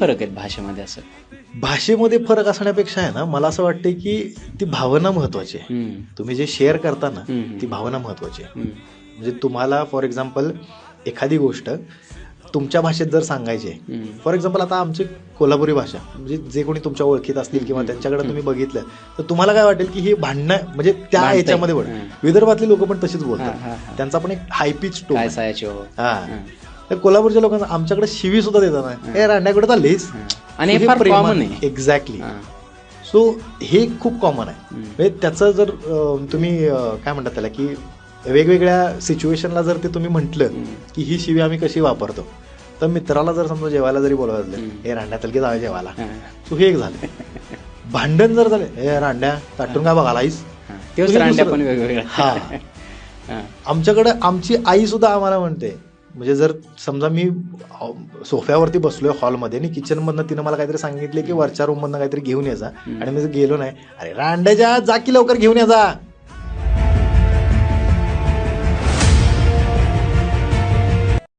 फरक आहेत भाषेमध्ये असं? भाषेमध्ये फरक असण्यापेक्षा आहे ना मला असं वाटतं की ती भावना महत्वाची आहे. तुम्ही जे शेअर करता ना. ती भावना महत्वाची आहे. म्हणजे तुम्हाला फॉर एक्झाम्पल एखादी गोष्ट तुमच्या भाषेत जर सांगायची आहे. फॉर एक्झाम्पल आता आमची कोल्हापुरी भाषा म्हणजे जे कोणी तुमच्या ओळखीत असतील किंवा त्यांच्याकडे तुम्ही बघितलं तर तुम्हाला काय वाटेल की ही भांडणं म्हणजे त्या भांडतंय. ह्याच्यामध्ये पण. विदर्भातली लोक पण तशीच बोलतात. त्यांचा पण एक हाय पिच टोन हा. हं. तर कोल्हापूरच्या लोकांना आमच्याकडे शिवी सुद्धा देतात ना ए रांड्याकडे चाललीस हं. आणि हे. एक्झॅक्टली हां. सो हे खूप कॉमन आहे. म्हणजे त्याचं जर तुम्ही काय म्हणतात त्याला की वेगवेगळ्या सिच्युएशनला जर ते तुम्ही म्हटलं. की ही शिवी आम्ही कशी वापरतो तर मित्राला जर समजा जेवायला जरी. असलं हे रांड्या तलकी जावे जेवायला हां. सो हे एक झालं भांडण जर झालं हे रांड्या ताटून काय बघायला आईस हां. तेच हे रांड्या दुसरं. पण वेगवेगळ्या हा हां. आमच्याकडे आमची आई सुद्धा आम्हाला म्हणते म्हणजे जर समजा मी सोफ्यावरती बसलोय हॉलमध्ये आणि किचन मधनं तिनं मला काहीतरी सांगितले की वरच्या रूम मधनं काहीतरी घेऊन यायचा आणि मी गेलो नाही. अरे रांड्याच्या जा की लवकर घेऊन यायचा